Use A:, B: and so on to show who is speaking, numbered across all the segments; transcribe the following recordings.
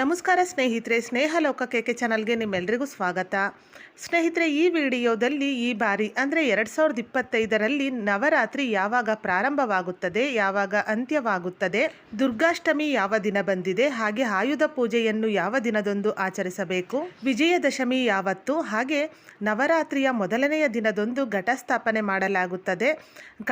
A: ನಮಸ್ಕಾರ ಸ್ನೇಹಿತರೆ ಸ್ನೇಹ ಲೋಕ ಕೆ ಚಾನಲ್ಗೆ ನಿಮ್ಮೆಲ್ಲರಿಗೂ ಸ್ವಾಗತ. ಸ್ನೇಹಿತರೆ, ಈ ವಿಡಿಯೋದಲ್ಲಿ ಈ ಬಾರಿ ಅಂದರೆ ಎರಡು ಸಾವಿರದ ಇಪ್ಪತ್ತೈದರಲ್ಲಿ ನವರಾತ್ರಿ ಯಾವಾಗ ಪ್ರಾರಂಭವಾಗುತ್ತದೆ, ಯಾವಾಗ ಅಂತ್ಯವಾಗುತ್ತದೆ, ದುರ್ಗಾಷ್ಟಮಿ ಯಾವ ದಿನ ಬಂದಿದೆ, ಹಾಗೆ ಆಯುಧ ಪೂಜೆಯನ್ನು ಯಾವ ದಿನದಂದು ಆಚರಿಸಬೇಕು, ವಿಜಯದಶಮಿ ಯಾವತ್ತು, ಹಾಗೆ ನವರಾತ್ರಿಯ ಮೊದಲನೆಯ ದಿನದಂದು ಘಟ ಸ್ಥಾಪನೆ ಮಾಡಲಾಗುತ್ತದೆ,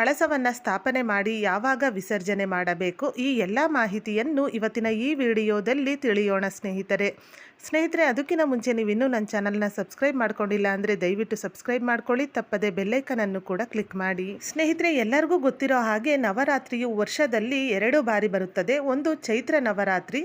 A: ಕಳಸವನ್ನು ಸ್ಥಾಪನೆ ಮಾಡಿ ಯಾವಾಗ ವಿಸರ್ಜನೆ ಮಾಡಬೇಕು, ಈ ಎಲ್ಲ ಮಾಹಿತಿಯನ್ನು ಇವತ್ತಿನ ಈ ವಿಡಿಯೋದಲ್ಲಿ ತಿಳಿಯೋಣ ಸ್ನೇಹಿತರೆ. ಸ್ನೇಹಿತರೆ, ಅದಕ್ಕಿಂತ ಮುಂಚೆ ನೀವು ಇನ್ನೂ ನನ್ನ ಚಾನಲ್ನ ಸಬ್ಸ್ಕ್ರೈಬ್ ಮಾಡ್ಕೊಂಡಿಲ್ಲ ಅಂದರೆ ದಯವಿಟ್ಟು ಸಬ್ಸ್ಕ್ರೈಬ್ ಮಾಡ್ಕೊಳ್ಳಿ, ತಪ್ಪದೆ ಬೆಲ್ಲೈಕನನ್ನು ಕೂಡ ಕ್ಲಿಕ್ ಮಾಡಿ. ಸ್ನೇಹಿತರೆ, ಎಲ್ಲರಿಗೂ ಗೊತ್ತಿರೋ ಹಾಗೆ ನವರಾತ್ರಿಯು ವರ್ಷದಲ್ಲಿ ಎರಡು ಬಾರಿ ಬರುತ್ತದೆ. ಒಂದು ಚೈತ್ರ ನವರಾತ್ರಿ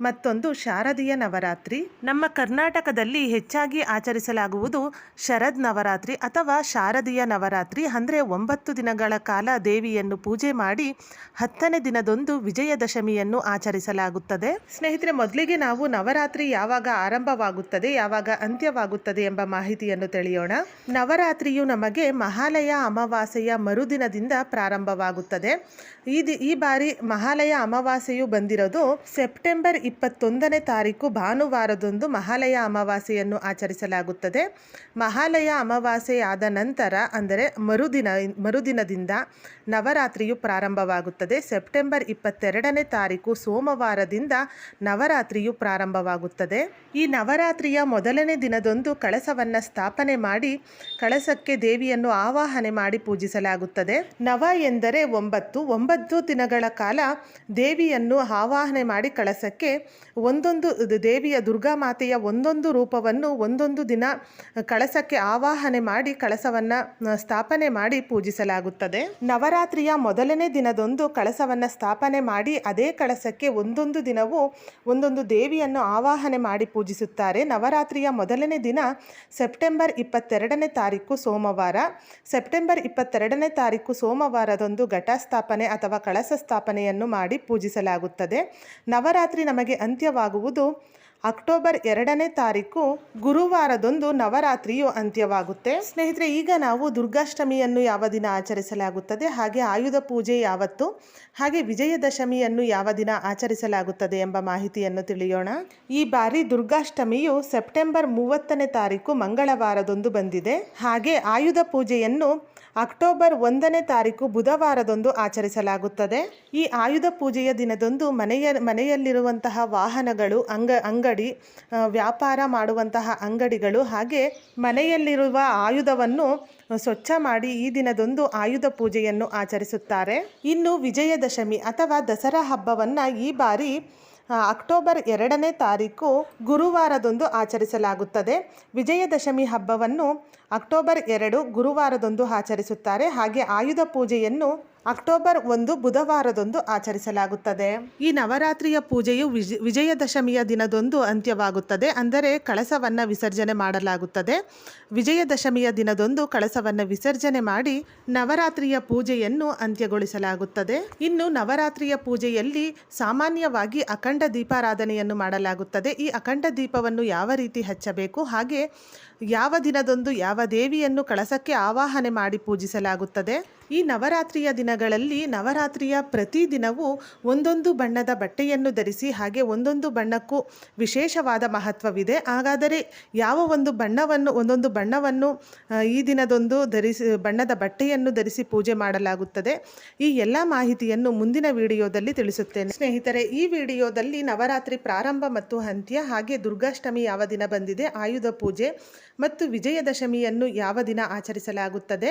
A: ಮತ್ತೊಂದು ಶಾರದೀಯ ನವರಾತ್ರಿ. ನಮ್ಮ ಕರ್ನಾಟಕದಲ್ಲಿ ಹೆಚ್ಚಾಗಿ ಆಚರಿಸಲಾಗುವುದು ಶರದ್ ನವರಾತ್ರಿ ಅಥವಾ ಶಾರದೀಯ ನವರಾತ್ರಿ. ಅಂದರೆ ಒಂಬತ್ತು ದಿನಗಳ ಕಾಲ ದೇವಿಯನ್ನು ಪೂಜೆ ಮಾಡಿ ಹತ್ತನೇ ದಿನದೊಂದು ವಿಜಯದಶಮಿಯನ್ನು ಆಚರಿಸಲಾಗುತ್ತದೆ. ಸ್ನೇಹಿತರೆ ಮೊದಲಿಗೆ ನಾವು ನವರಾತ್ರಿ ಯಾವಾಗ ಆರಂಭವಾಗುತ್ತದೆ ಯಾವಾಗ ಅಂತ್ಯವಾಗುತ್ತದೆ ಎಂಬ ಮಾಹಿತಿಯನ್ನು ತಿಳಿಯೋಣ. ನವರಾತ್ರಿಯು ನಮಗೆ ಮಹಾಲಯ ಅಮಾವಾಸ್ಯೆಯ ಮರುದಿನದಿಂದ ಪ್ರಾರಂಭವಾಗುತ್ತದೆ. ಈ ದಿ ಈ ಬಾರಿ ಮಹಾಲಯ ಅಮಾವಾಸ್ಯೆಯು ಬಂದಿರೋದು ಸೆಪ್ಟೆಂಬರ್ ಇಪ್ಪತ್ತೊಂದನೇ ತಾರೀಕು ಭಾನುವಾರದಂದು ಮಹಾಲಯ ಅಮಾವಾಸ್ಯೆಯನ್ನು ಆಚರಿಸಲಾಗುತ್ತದೆ. ಮಹಾಲಯ ಅಮಾವಾಸ್ಯೆಯಾದ ನಂತರ, ಅಂದರೆ ಮರುದಿನ, ಮರುದಿನದಿಂದ ನವರಾತ್ರಿಯು ಪ್ರಾರಂಭವಾಗುತ್ತದೆ. ಸೆಪ್ಟೆಂಬರ್ ಇಪ್ಪತ್ತೆರಡನೇ ತಾರೀಕು ಸೋಮವಾರದಿಂದ ನವರಾತ್ರಿಯು ಪ್ರಾರಂಭವಾಗುತ್ತದೆ. ಈ ನವರಾತ್ರಿಯ ಮೊದಲನೇ ದಿನದಂದು ಕಳಸವನ್ನು ಸ್ಥಾಪನೆ ಮಾಡಿ, ಕಳಸಕ್ಕೆ ದೇವಿಯನ್ನು ಆವಾಹನೆ ಮಾಡಿ ಪೂಜಿಸಲಾಗುತ್ತದೆ. ನವ ಎಂದರೆ ಒಂಬತ್ತು. ಒಂಬತ್ತು ದಿನಗಳ ಕಾಲ ದೇವಿಯನ್ನು ಆವಾಹನೆ ಮಾಡಿ ಕಳಸಕ್ಕೆ ಒಂದೊಂದು ದೇವಿಯ ದುರ್ಗಾ ಮಾತೆಯ ಒಂದೊಂದು ರೂಪವನ್ನು, ಒಂದೊಂದು ದಿನ ಕಳಸಕ್ಕೆ ಆವಾಹನೆ ಮಾಡಿ, ಕಳಸವನ್ನು ಸ್ಥಾಪನೆ ಮಾಡಿ ಪೂಜಿಸಲಾಗುತ್ತದೆ. ನವರಾತ್ರಿಯ ಮೊದಲನೇ ದಿನದೊಂದು ಕಳಸವನ್ನು ಸ್ಥಾಪನೆ ಮಾಡಿ, ಅದೇ ಕಳಸಕ್ಕೆ ಒಂದೊಂದು ದಿನವೂ ಒಂದೊಂದು ದೇವಿಯನ್ನು ಆವಾಹನೆ ಮಾಡಿ ಪೂಜಿಸುತ್ತಾರೆ. ನವರಾತ್ರಿಯ ಮೊದಲನೇ ದಿನ ಸೆಪ್ಟೆಂಬರ್ ಇಪ್ಪತ್ತೆರಡನೇ ತಾರೀಕು ಸೋಮವಾರ. ಸೆಪ್ಟೆಂಬರ್ ಇಪ್ಪತ್ತೆರಡನೇ ತಾರೀಕು ಸೋಮವಾರದಂದು ಘಟಸ್ಥಾಪನೆ ಅಥವಾ ಕಳಸ ಸ್ಥಾಪನೆಯನ್ನು ಮಾಡಿ ಪೂಜಿಸಲಾಗುತ್ತದೆ. ನವರಾತ್ರಿ ನಮಗೆ ಅಂತ್ಯವಾಗುವುದು. ಅಕ್ಟೋಬರ್ ಎರಡನೇ ತಾರೀಕು ಗುರುವಾರದೊಂದು ನವರಾತ್ರಿಯು ಅಂತ್ಯವಾಗುತ್ತೆ. ಸ್ನೇಹಿತರೆ, ಈಗ ನಾವು ದುರ್ಗಾಷ್ಟಮಿಯನ್ನು ಯಾವ ದಿನ ಆಚರಿಸಲಾಗುತ್ತದೆ? ಹಾಗೆ ಆಯುಧ ಪೂಜೆ ಯಾವತ್ತು? ಹಾಗೆ ವಿಜಯದಶಮಿಯನ್ನು ಯಾವ ದಿನ ಆಚರಿಸಲಾಗುತ್ತದೆ ಎಂಬ ಮಾಹಿತಿಯನ್ನು ತಿಳಿಯೋಣ. ಈ ಬಾರಿ ದುರ್ಗಾಷ್ಟಮಿಯು ಸೆಪ್ಟೆಂಬರ್ ಮೂವತ್ತನೇ ತಾರೀಕು ಮಂಗಳವಾರದೊಂದು ಬಂದಿದೆ. ಹಾಗೆ ಆಯುಧ ಪೂಜೆಯನ್ನು ಅಕ್ಟೋಬರ್ ಒಂದನೇ ತಾರೀಕು ಬುಧವಾರದಂದು ಆಚರಿಸಲಾಗುತ್ತದೆ. ಈ ಆಯುಧ ಪೂಜೆಯ ದಿನದಂದು ಮನೆಯ, ಮನೆಯಲ್ಲಿರುವಂತಹ ವಾಹನಗಳು, ಅಂಗ, ಅಂಗಡಿ ವ್ಯಾಪಾರ ಮಾಡುವಂತಹ ಅಂಗಡಿಗಳು ಹಾಗೆ ಮನೆಯಲ್ಲಿರುವ ಆಯುಧವನ್ನು ಸ್ವಚ್ಛ ಮಾಡಿ ಈ ದಿನದಂದು ಆಯುಧ ಪೂಜೆಯನ್ನು ಆಚರಿಸುತ್ತಾರೆ. ಇನ್ನು ವಿಜಯದಶಮಿ ಅಥವಾ ದಸರಾ ಹಬ್ಬವನ್ನು ಈ ಬಾರಿ ಅಕ್ಟೋಬರ್ ಎರಡನೇ ತಾರೀಕು ಗುರುವಾರದೊಂದು ಆಚರಿಸಲಾಗುತ್ತದೆ. ವಿಜಯದಶಮಿ ಹಬ್ಬವನ್ನು ಅಕ್ಟೋಬರ್ ಎರಡು ಗುರುವಾರದೊಂದು ಆಚರಿಸುತ್ತಾರೆ. ಹಾಗೆ ಆಯುಧ ಪೂಜೆಯನ್ನು ಅಕ್ಟೋಬರ್ ಒಂದು ಬುಧವಾರದಂದು ಆಚರಿಸಲಾಗುತ್ತದೆ. ಈ ನವರಾತ್ರಿಯ ಪೂಜೆಯು ವಿಜ, ವಿಜಯದಶಮಿಯ ದಿನದಂದು ಅಂತ್ಯವಾಗುತ್ತದೆ. ಅಂದರೆ ಕಳಸವನ್ನು ವಿಸರ್ಜನೆ ಮಾಡಲಾಗುತ್ತದೆ. ವಿಜಯದಶಮಿಯ ದಿನದಂದು ಕಳಸವನ್ನು ವಿಸರ್ಜನೆ ಮಾಡಿ ನವರಾತ್ರಿಯ ಪೂಜೆಯನ್ನು ಅಂತ್ಯಗೊಳಿಸಲಾಗುತ್ತದೆ. ಇನ್ನು ನವರಾತ್ರಿಯ ಪೂಜೆಯಲ್ಲಿ ಸಾಮಾನ್ಯವಾಗಿ ಅಖಂಡ ದೀಪಾರಾಧನೆಯನ್ನು ಮಾಡಲಾಗುತ್ತದೆ. ಈ ಅಖಂಡ ದೀಪವನ್ನು ಯಾವ ರೀತಿ ಹಚ್ಚಬೇಕು? ಹಾಗೆ ಯಾವ ದಿನದಂದು ಯಾವ ದೇವಿಯನ್ನು ಕಳಸಕ್ಕೆ ಆವಾಹನೆ ಮಾಡಿ ಪೂಜಿಸಲಾಗುತ್ತದೆ? ಈ ನವರಾತ್ರಿಯ ದಿನಗಳಲ್ಲಿ ನವರಾತ್ರಿಯ ಪ್ರತಿ ದಿನವೂ ಒಂದೊಂದು ಬಣ್ಣದ ಬಟ್ಟೆಯನ್ನು ಧರಿಸಿ ಹಾಗೆ ಒಂದೊಂದು ಬಣ್ಣಕ್ಕೂ ವಿಶೇಷವಾದ ಮಹತ್ವವಿದೆ. ಹಾಗಾದರೆ ಯಾವ ಒಂದು ಬಣ್ಣವನ್ನು, ಒಂದೊಂದು ಬಣ್ಣವನ್ನು ಈ ದಿನದೊಂದು ಧರಿಸಿ, ಬಣ್ಣದ ಬಟ್ಟೆಯನ್ನು ಧರಿಸಿ ಪೂಜೆ ಮಾಡಲಾಗುತ್ತದೆ. ಈ ಎಲ್ಲ ಮಾಹಿತಿಯನ್ನು ಮುಂದಿನ ವಿಡಿಯೋದಲ್ಲಿ ತಿಳಿಸುತ್ತೇನೆ. ಸ್ನೇಹಿತರೆ, ಈ ವಿಡಿಯೋದಲ್ಲಿ ನವರಾತ್ರಿ ಪ್ರಾರಂಭ ಮತ್ತು ಅಂತ್ಯ, ಹಾಗೆ ದುರ್ಗಾಷ್ಟಮಿ ಯಾವ ದಿನ ಬಂದಿದೆ, ಆಯುಧ ಪೂಜೆ ಮತ್ತು ವಿಜಯದಶಮಿಯನ್ನು ಯಾವ ದಿನ ಆಚರಿಸಲಾಗುತ್ತದೆ